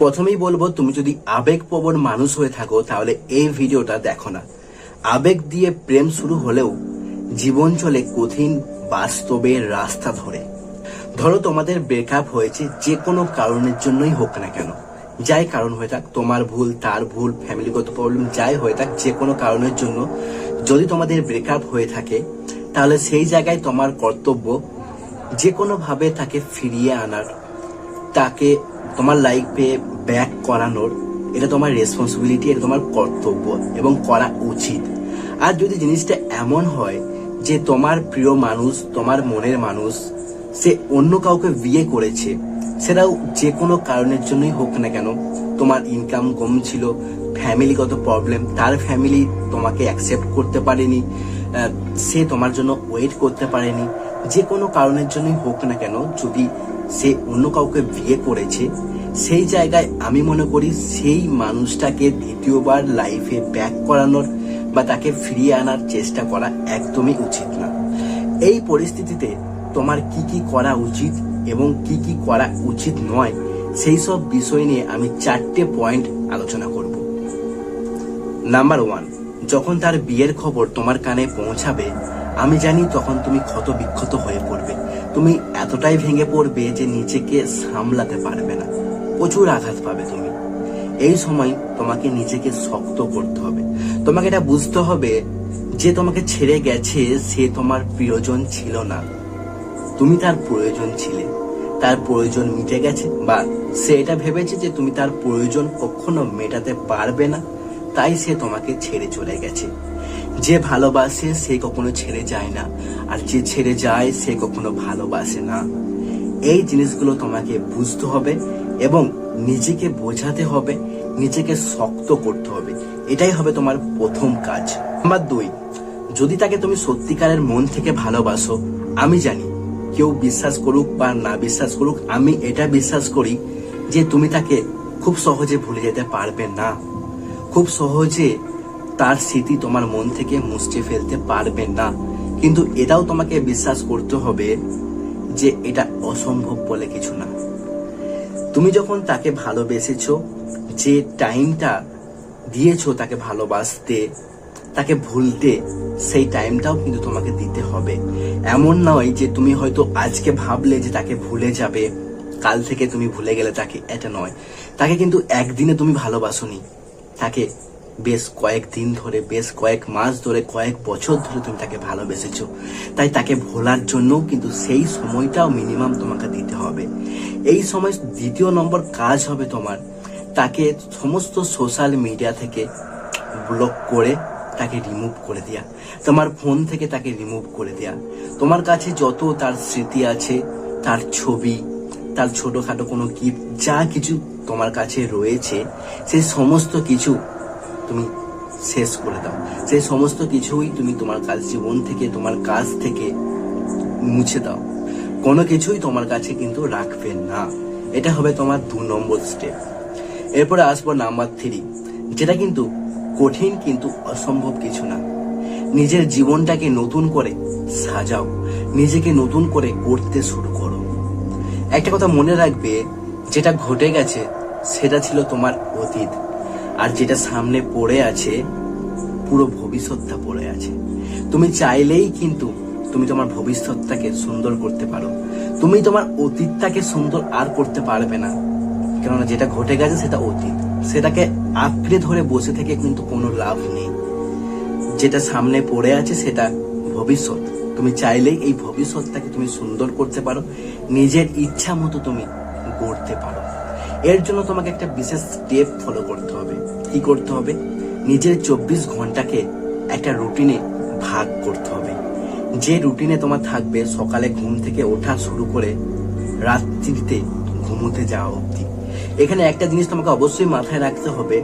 প্রথমেই বলব, তুমি যদি আবেগপ্রবণ মানুষ হয়ে থাকো, তাহলে এই ভিডিওটা দেখো না। আবেগ দিয়ে প্রেম শুরু হলেও জীবন চলে কঠিন বাস্তবের রাস্তা ধরে। ধরো তোমাদের ব্রেকআপ হয়েছে, যে কোনো কারণের জন্যই হোক না কেন। যাই কারণ হয়ে থাক, তোমার ভুল, তার ভুল ফ্যামিলিগত প্রবলেম যাই হয়ে থাক, যে কোনো কারণের জন্য যদি তোমাদের ব্রেকআপ হয়ে থাকে, তাহলে সেই জায়গায় তোমার কর্তব্য যে কোনোভাবে তাকে ফিরিয়ে আনার, তাকে তোমার লাইফে ব্যাক করানোর, এটা তোমার রেসপন্সিবিলিটি এটা তোমার কর্তব্য এবং করা উচিত। আর যদি জিনিসটা এমন হয় যে তোমার প্রিয় মানুষ, তোমার মনের মানুষ, সে অন্য কাউকে বিয়ে করেছে, সেটাও যে কোনো কারণের জন্যই হোক না কেন, তোমার ইনকাম কম ছিল ফ্যামিলিগত প্রবলেম তার ফ্যামিলি তোমাকে অ্যাকসেপ্ট করতে পারেনি সে তোমার জন্য ওয়েট করতে পারেনি, যে কোনো কারণের জন্যই হোক না কেন, যদি সে অন্য কাউকে বিয়ে করেছে, সেই জায়গায় আমি মনে করি সেই মানুষটাকে দ্বিতীয়বার লাইফে ব্যাক করানোর বা তাকে ফিরিয়ে আনার চেষ্টা করা একদমই উচিত না। এই পরিস্থিতিতে তোমার কি কি করা উচিত এবং কি কি করা উচিত নয়, সেই সব বিষয় নিয়ে আমি চারটে পয়েন্ট আলোচনা করব। নাম্বার ওয়ান যখন তার বিয়ের খবর তোমার কানে পৌঁছাবে আমি জানি তখন তুমি ক্ষত বিক্ষত হয়ে পড়বে। তুমি এতটাই ভেঙে পড়বে যে নিজেকে সামলাতে পারবে না। প্রচুর আঘাত পাবে তুমি। এই সময় তোমাকে নিজেকে শক্ত করতে হবে। তোমাকে এটা বুঝতে হবে যে তোমাকে ছেড়ে গেছে সে তোমার প্রিয়জন ছিল না। তুমি তার প্রয়োজন ছিলে। তার প্রয়োজন মিটে গেছে বা সে এটা ভেবেছে যে তুমি তার প্রয়োজন কখনো মেটাতে পারবে না। তাই সে তোমাকে ছেড়ে চলে গেছে। যে ভালোবাসে, সে কখনো ছেড়ে যায় না। আর যে ছেড়ে যায়, সে কখনো ভালোবাসে না। এই জিনিসগুলো তোমাকে বুঝতে হবে এবং নিজেকে বোঝাতে হবে, নিজেকে শক্ত করতে হবে। এটাই হবে তোমার প্রথম কাজ। নাম্বার দুই, যদি তাকে তুমি সত্যিকারের মন থেকে ভালোবাসো, আমি জানি, কেউ বিশ্বাস করুক বা না বিশ্বাস করুক, আমি এটা বিশ্বাস করি যে তুমি তাকে খুব সহজে ভুলে যেতে পারবে না। খুব সহজে তার স্মৃতি তোমার মন থেকে মুছতে ফেলতে পারবে না। কিন্তু এটাও তোমাকে বিশ্বাস করতে হবে যে এটা অসম্ভব বলে কিছু না। তুমি যখন তাকে ভালোবেসেছ, যে টাইমটা দিয়েছ তাকে ভালোবাসতে, তাকে ভুলতে, সেই টাইমটাও কিন্তু তোমাকে দিতে হবে। এমন নয় যে তুমি হয়তো আজকে ভাবলে যে তাকে ভুলে যাবে, কাল থেকে তুমি ভুলে গেলে তাকে, এটা নয়। তাকে কিন্তু একদিনে তুমি ভালোবাসোনি। তাকে বেশ কয়েক দিন ধরে, বেশ কয়েক মাস ধরে, কয়েক বছর ধরে তুমি তাকে ভালোবেসেছো। তাই তাকে ভোলার জন্য কিন্তু সেই সময়টাও মিনিমাম তোমাকে দিতে হবে। এই সময় দ্বিতীয় নম্বর কাজ হবে তোমার তাকে সমস্ত সোশ্যাল মিডিয়া থেকে ব্লক করে তাকে রিমুভ করে দেয়া। তোমার ফোন থেকে তাকে রিমুভ করে দেয়া। তোমার কাছে যত তার স্মৃতি আছে, তার ছবি তার ছোটখাটো কোনো গিফট, যা কিছু তোমার কাছে রয়েছে সেই সমস্ত কিছু তুমি শেষ করে দাও। সেই সমস্ত কিছুই তুমি তোমার কাজ জীবন থেকে, তোমার কাজ থেকে মুছে দাও। কোনো কিছুই তোমার কাছে কিন্তু রাখবে না। এটা হবে তোমার দু নম্বর স্টেপ এরপরে আসব নাম্বার থ্রি যেটা কিন্তু কঠিন কিন্তু অসম্ভব কিছু না। নিজের জীবনটাকে নতুন করে সাজাও। নিজেকে নতুন করে করতে শুরু করো। একটা কথা মনে রাখবে, যেটা ঘটে গেছে, সেটা ছিল তোমার অতীত। আর যেটা সামনে পড়ে আছে, পুরো ভবিষ্যৎটা পড়ে আছে। তুমি চাইলেই কিন্তু তুমি তোমার ভবিষ্যৎটাকে সুন্দর করতে পারো। তুমি তোমার অতীতটাকে সুন্দর আর করতে পারবে না। কেননা যেটা ঘটে গেছে, সেটা অতীত। সেটাকে আঁকড়ে ধরে বসে থেকে কিন্তু কোনো লাভ নেই। যেটা সামনে পড়ে আছে, সেটা ভবিষ্যৎ। তুমি চাইলেই এই ভবিষ্যৎটাকে তুমি সুন্দর করতে পারো, নিজের ইচ্ছা মতো তুমি গড়তে পারো। এর জন্য তোমাকে একটা বিশেষ স্টেপ ফলো করতে হবে। কি করতে হবে? নিজের চব্বিশ ঘন্টাকে একটা রুটিনে ভাগ করতে হবে। যে রুটিনে তোমার থাকবে, সকালে ঘুম থেকে ওঠা শুরু করে রাত্রিতে ঘুমোতে যাওয়া অবধি। এখানে একটা জিনিস তোমাকে অবশ্যই মাথায় রাখতে হবে,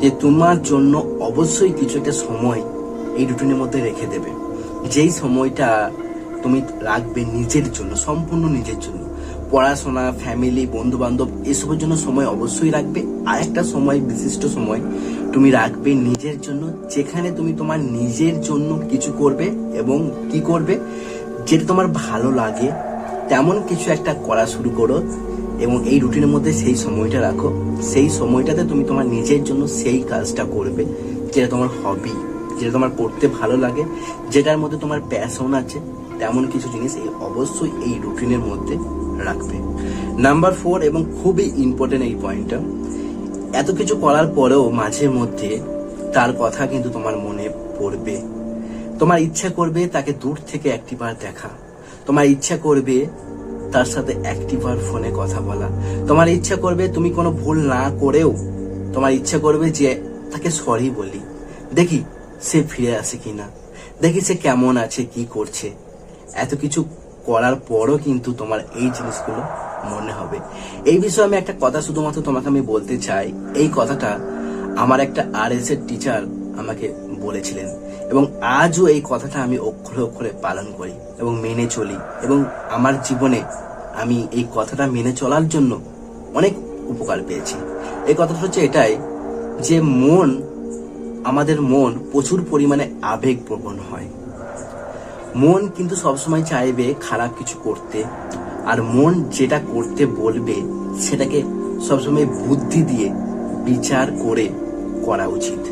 যে তোমার জন্য অবশ্যই কিছু একটা সময় এই রুটিনের মধ্যে রেখে দেবে। যেই সময়টা তুমি রাখবে নিজের জন্য, সম্পূর্ণ নিজের জন্য, পড়াশোনা ফ্যামিলি বন্ধু বান্ধব এসবের জন্য সময় অবশ্যই রাখবে। আর একটা সময়, বিশিষ্ট সময়, তুমি রাখবে নিজের জন্য, যেখানে তুমি তোমার নিজের জন্য কিছু করবে এবং কি করবে, যেটা তোমার ভালো লাগে, তেমন কিছু একটা করা শুরু করো এবং এই রুটিনের মধ্যে সেই সময়টা রাখো। সেই সময়টাতে তুমি তোমার নিজের জন্য সেই কাজটা করবে, যেটা তোমার হবি যেটা তোমার করতে ভালো লাগে, যেটার মধ্যে তোমার প্যাশন আছে, তেমন কিছু জিনিস এই অবশ্যই এই রুটিনের মধ্যে রাখবে। নাম্বার ফোর এবং খুবই ইম্পর্টেন্ট এই পয়েন্টটা এত কিছু করার পরেও মাঝে মধ্যে তার কথা কিন্তু তোমার মনে পড়বে। তোমার ইচ্ছা করবে তাকে দূর থেকে একটিবার দেখা। তোমার ইচ্ছা করবে তার সাথে একটিবার ফোনে কথা বলা। তোমার ইচ্ছা করবে তুমি কোনো ভুল না করেও তোমার ইচ্ছা করবে যে তাকে সরি বলি। দেখি সে ফিরে আসে কিনা? দেখি সে কেমন আছে, কি করছে। এত কিছু করার পরও কিন্তু তোমার এই জিনিসগুলো মনে হবে। এই বিষয়ে আমি একটা কথা শুধুমাত্র তোমাকে আমি বলতে চাই। এই কথাটা আমার একটা আর এর টিচার আমাকে বলেছিলেন এবং আজও এই কথাটা আমি অক্ষরে অক্ষরে পালন করি এবং মেনে চলি এবং আমার জীবনে আমি এই কথাটা মেনে চলার জন্য অনেক উপকার পেয়েছি। এই কথাটা হচ্ছে এটাই যে মন আমাদের মন প্রচুর পরিমাণে আবেগ প্রবণ হয়। মন কিন্তু সবসময় চাইবে খারাপ কিছু করতে, আর মন যেটা করতে বলবে সেটাকে সবসময় বুদ্ধি দিয়ে বিচার করে করা উচিত।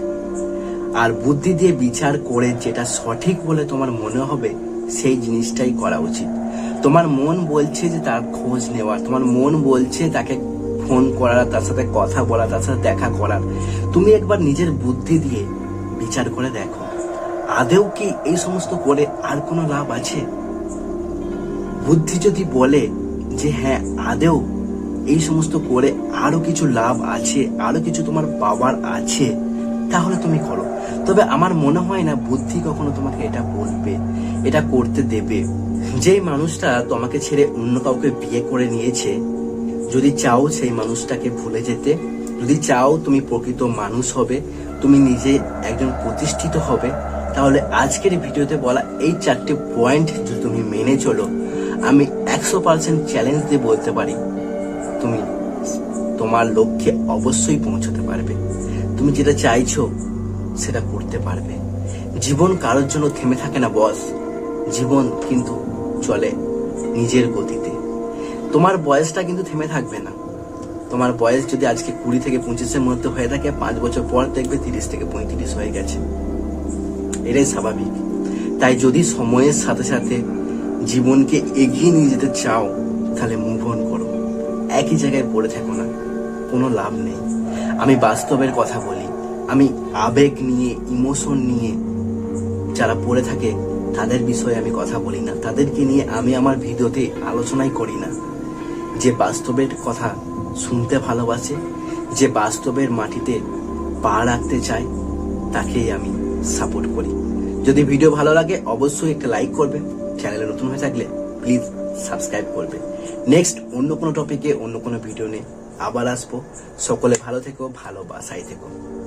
আর বুদ্ধি দিয়ে বিচার করে যেটা সঠিক বলে তোমার মনে হবে সেই জিনিসটাই করা উচিত। তোমার মন বলছে যে তার খোঁজ নেওয়ার তোমার মন বলছে তাকে ফোন করার, তার সাথে কথা বলা তার সাথে দেখা করার। তুমি একবার নিজের বুদ্ধি দিয়ে বিচার করে দেখো। আদেও কি এই সমস্ত করে আর কোনো লাভ আছে? বুদ্ধি যদি বলে যে হ্যাঁ আদেও এই সমস্ত করে আরও কিছু লাভ আছে, আরও কিছু তোমার পাওয়ার আছে, তাহলে তুমি করো। তবে আমার মনে হয় না বুদ্ধি কখনো তোমাকে এটা বলবে, এটা করতে দেবে। যেই মানুষটা তোমাকে ছেড়ে অন্য কাউকে বিয়ে করে নিয়েছে যদি চাও সেই মানুষটাকে ভুলে যেতে, যদি চাও তুমি প্রকৃত মানুষ হবে, তুমি নিজে একজন প্রতিষ্ঠিত হবে, তাহলে আজকের ভিডিওতে বলা এই চারটে পয়েন্ট যদি তুমি মেনে চলো, আমি একশো পার্সেন্ট চ্যালেঞ্জ দিয়ে বলতে পারি, তুমি তোমার লক্ষ্যে অবশ্যই পৌঁছতে পারবে। তুমি যেটা চাইছো, সেটা করতে পারবে। জীবন কারোর জন্য থেমে থাকে না বস জীবন কিন্তু চলে নিজের গতিতে। তোমার বয়সটা কিন্তু থেমে থাকবে না। তোমার বয়স যদি আজকে কুড়ি থেকে পঁচিশের মধ্যে হয়ে থাকে, পাঁচ বছর পর দেখবে তিরিশ থেকে পঁয়ত্রিশ হয়ে গেছে। এটাই স্বাভাবিক। তাই যদি সময়ের সাথে সাথে জীবনকে এগিয়ে নিয়ে যেতে চাও, তাহলে মুভ অন করো। একই জায়গায় পড়ে থাকো না। কোনো লাভ নেই। আমি বাস্তবের কথা বলি। আমি আবেগ নিয়ে ইমোশন নিয়ে যারা পড়ে থাকে, তাদের বিষয়ে আমি কথা বলি না। তাদেরকে নিয়ে আমি আমার ভিডিওতে আলোচনাই করি না। যে বাস্তবের কথা শুনতে ভালোবাসে, যে বাস্তবের মাটিতে পা রাখতে চায়, তাকেই আমি সাপোর্ট করি। যদি ভিডিও ভালো লাগে, অবশ্যই একটা লাইক করবে। চ্যানেলে নতুন হয়ে থাকলে প্লিজ সাবস্ক্রাইব করবে। নেক্সট অন্য কোনো টপিকে অন্য কোনো ভিডিও নিয়ে আবার আসব। সকলে ভালো থেকো ভালোবাসাই থেকো। ধন্যবাদ